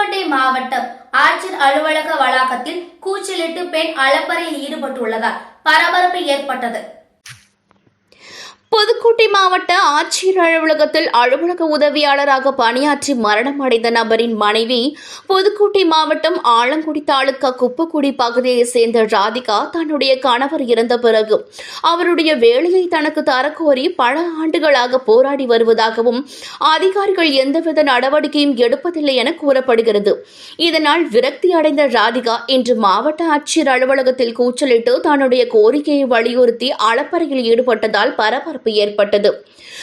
புதுக்கோட்டை மாவட்டம் ஆட்சியர் அலுவலக வளாகத்தில் கூச்சலிட்டு பெண் அலப்பறையில் ஈடுபட்டுள்ளதால் பரபரப்பு ஏற்பட்டது. புதுக்கோட்டை மாவட்ட ஆட்சியர் அலுவலகத்தில் அலுவலக உதவியாளராக பணியாற்றி மரணம் அடைந்த நபரின் மனைவி புதுக்கோட்டை மாவட்டம் ஆலங்குடி தாலுகா குப்பக்குடி பகுதியைச் சேர்ந்த ராதிகா தன்னுடைய கணவர் இறந்த பிறகு அவருடைய வேலையை தனக்கு தரக்கோரி பல ஆண்டுகளாக போராடி வருவதாகவும் அதிகாரிகள் எந்தவித நடவடிக்கையும் எடுப்பதில்லை என கூறப்படுகிறது. இதனால் விரக்தி அடைந்த ராதிகா இன்று மாவட்ட ஆட்சியர் அலுவலகத்தில் கூச்சலிட்டு தன்னுடைய கோரிக்கையை வலியுறுத்தி அளப்பறையில் ஈடுபட்டதால் பரபரப்பு ஏற்பட்டது.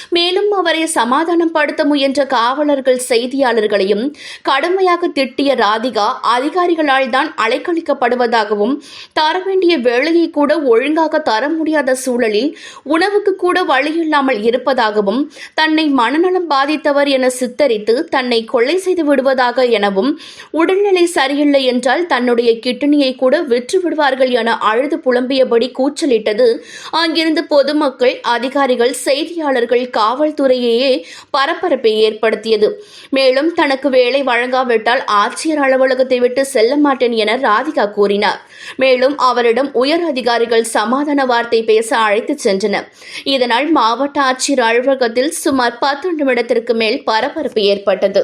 மேலும் அவரை சமாதானப்படுத்த முயன்ற காவலர்கள் செய்தியாளர்களையும் கடுமையாக திட்டிய ராதிகா அதிகாரிகளால் தான் அலைக்கழிக்கப்படுவதாகவும் தர வேண்டிய வேலையை கூட ஒழுங்காக தர முடியாத சூழலில் உணவுக்கு கூட வழியில்லாமல் இருப்பதாகவும் தன்னை மனநலம் பாதித்தவர் என சித்தரித்து தன்னை கொலை செய்து விடுவதாக எனவும் உடல்நிலை சரியில்லை என்றால் தன்னுடைய கிட்னியை கூட விற்று விடுவார்கள் என அழுது புலம்பியபடி கூச்சலிட்டது. அங்கிருந்து பொதுமக்கள் அதிகாரி அதிகாரிகள் செய்தியாளர்கள் காவல்துறையையே பரபரப்பை ஏற்படுத்தியது. மேலும் தனக்கு வேலை வழங்காவிட்டால் ஆட்சியர் அலுவலகத்தை விட்டு செல்ல மாட்டேன் என ராதிகா கூறினார். மேலும் அவரிடம் உயர் அதிகாரிகள் சமாதான வார்த்தை பேச அழைத்துச் சென்றனர். இதனால் மாவட்ட ஆட்சியர் அலுவலகத்தில் சுமார் பத்து நிமிடத்திற்கு மேல் பரபரப்பு ஏற்பட்டது.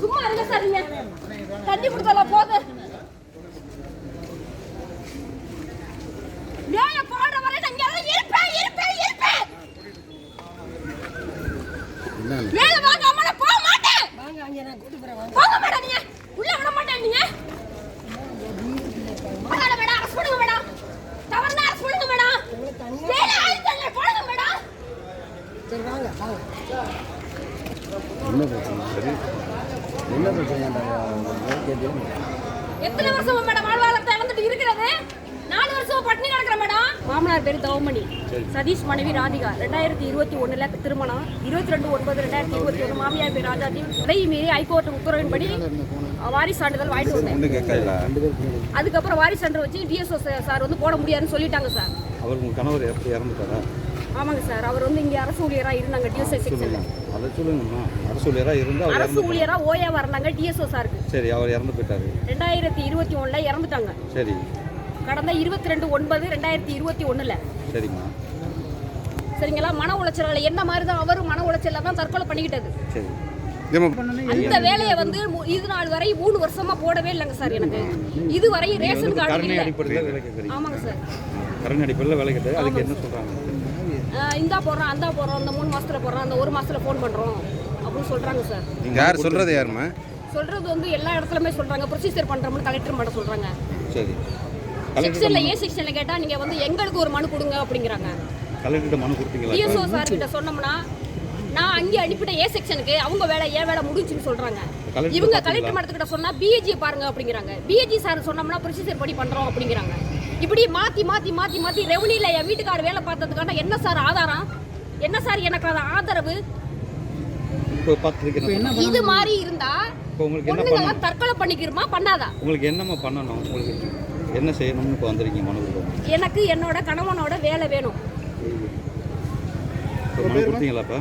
சும்மா இருங்க சார் நீங்க தண்ணி கொடுத்தலாம் போது. வேலை போடுற வரை நான் இங்க தான் இருப்பேன் இருப்பேன் இருப்பேன். வேலை வாங்க அம்மா போக மாட்டேன். போக மாட்டேன் நீங்க உள்ள விட மாட்டேன் நீங்க போகாத மேடம் அரசு பண்ணுங்க மேடம் தவறுனா அரசு பண்ணுங்க மேடம் வேலை ஆயிடுச்சு போடுங்க மேடம் என்ன பிரச்சனை? சரி. என்ன பிரச்சனை? கேட்டு எத்தனை வருஷமா மேடம் இழந்துட்டு இருக்கிறது? நாலு வருஷமா பட்டினி கிடக்குற மேடம். மாமனார் பேர் தவமணி. சதீஷ் மனைவி ராதிகா. ரெண்டாயிரத்தி இருபத்தி ஒண்ணுல திருமணம். இருபத்தி ரெண்டு ஒன்பது ரெண்டாயிரத்தி இருபத்தி ஒன்று மாமியார் பேர் ராஜாஜி. தடை மீறி ஹைகோர்ட் உத்தரவின்படி வாரிசு சான்றிதழ் வாங்கிட்டு வந்தேன். அதுக்கப்புறம் வாரிசு சான்று வச்சு டிஎஸ்ஓ சார் வந்து போட முடியாதுன்னு சொல்லிட்டாங்க சார். அவர் உங்கள் கணவர் எப்படி இறந்துட்டாரா? ஆமாங்க சார். அவர் வந்து இங்க அரசு ஊழியரா இருந்தாங்க டிஎஸ்ஐ செக்ஷன்ல அதை சொல்லுங்கம்மா அரசு ஊழியராக இருந்து அவர் அரசு இறந்து ஓயா வந்தாங்க டிஎஸ்ஓ சாருக்கு. சரி அவர் இறந்து போயிட்டாரு. ரெண்டாயிரத்தி இருபத்தி ஒண்ணுல இறந்துட்டாங்க. சரி. கடந்த இருபத்தி ரெண்டு ஒன்பது ரெண்டாயிரத்தி இருபத்தி ஒண்ணுல. சரிம்மா. சரிங்களா? மன உளைச்சலால என்ன மாதிரி தான் அவரும் மன உளைச்சல்ல தான் தற்கொலை பண்ணிக்கிட்டது. சரி. அந்த வேலையை வந்து மு- இது நாள் வரை மூணு வருஷமா போடவே இல்லைங்க சார் எனக்கு. இதுவரை ரேஷன் கார்டு கருணை இல்லை. அடிப்படையில் வேலை கேட்குறீங்க. ஆமாங்க சார். கருணை அடிப்படையில் வேலை கேட்டது. அதுக்கு என்ன சொல்கிறாங்க இந்தா போடுறோம் அந்த போடுறோம் அந்த மூணு மாசத்துல போடுறோம் அந்த ஒரு மாசத்துல ஃபோன் பண்றோம் அப்படின்னு சொல்றாங்க சார். யார் சொல்றது யாருமா சொல்றது வந்து எல்லா இடத்துலயுமே சொல்றாங்க. ப்ரொசீஜர் பண்றோம்னு கலெக்டர் மட்டும் சொல்றாங்க. சரி. செக்ஷன்ல ஏ செக்ஷன்ல கேட்டா நீங்க வந்து எங்களுக்கு ஒரு மனு கொடுங்க அப்படிங்கிறாங்க. கலெக்டர்கிட்ட மனு கொடுத்தீங்களா டிஎஸ்ஓ சார்? கிட்ட சொன்னோம்னா நான் அங்கே அனுப்பிட்ட ஏ செக்ஷனுக்கு அவங்க வேலை ஏன் வேலை முடிஞ்சுன்னு சொல்றாங்க. கலெக்டர் இவங்க? கலெக்டர் மடத்துக்கிட்ட சொன்னா பிஏஜி பாருங்க அப்படிங்கிறாங்க. பிஏஜி சார் சொன்னோம்னா ப்ரொசீஜர் படி பண்றோம் அப்படிங்கிறாங்க. இப்படி மாத்தி மாத்தி மாத்தி மாத்தி ரெவனில என் வீட்டுக்காரர் வேலை பார்த்ததுக்கான என்ன சார் ஆதாரம்? என்ன சார் எனக்கு அது ஆதரவு? இது மாதிரி இருந்தா இப்போ உங்களுக்கு என்ன பொண்ணுங்கெல்லாம் தற்கொலை பண்ணிக்கிறோமா பண்ணாதா? உங்களுக்கு என்னம்மா பண்ணணும்? உங்களுக்கு என்ன செய்யணும்னு இப்போ வந்திருக்கீங்க மனு எனக்கு என்னோட கணவனோட வேலை வேணும். இப்போ மனு கொடுத்தீங்களா இப்போ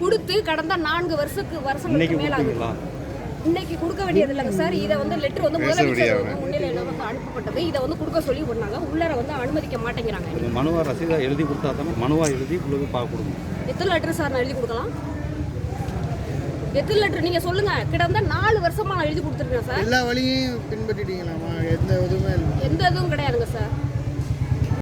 கொடுத்து கடந்த நான்கு வருஷத்துக்கு இன்னைக்கு வருஷங்களுக்கு மேல ஆகுது கொடுத்தீங்களா? இன்னைக்கு கொடுக்க வேண்டியது இல்லைங்க சார் இதை வந்து லெட்டர் வந்து முதலமைச்சர் வந்து முன்னிலையில வந்து அனுப்பப்பட்டது. இதை வந்து கொடுக்க சொல்லி பண்ணாங்க உள்ளர வந்து அனுமதிக்க மாட்டேங்கிறாங்க. மனுவா ரசீதா எழுதி கொடுத்தா தானே மனுவா எழுதி உங்களுக்கு பார்க்க கொடுங்க. எத்தனை லெட்டர் சார் நான் எழுதி கொடுக்கலாம்? எத்தனை லெட்டர் நீங்க சொல்லுங்க. கிடந்த நாலு வருஷமா நான் எழுதி கொடுத்துருக்கேன் சார். எல்லா வழியும் பின்பற்றிட்டீங்களாமா எந்த இதுவுமே இல்லை. எந்த இதுவும் கிடையாதுங்க சார்.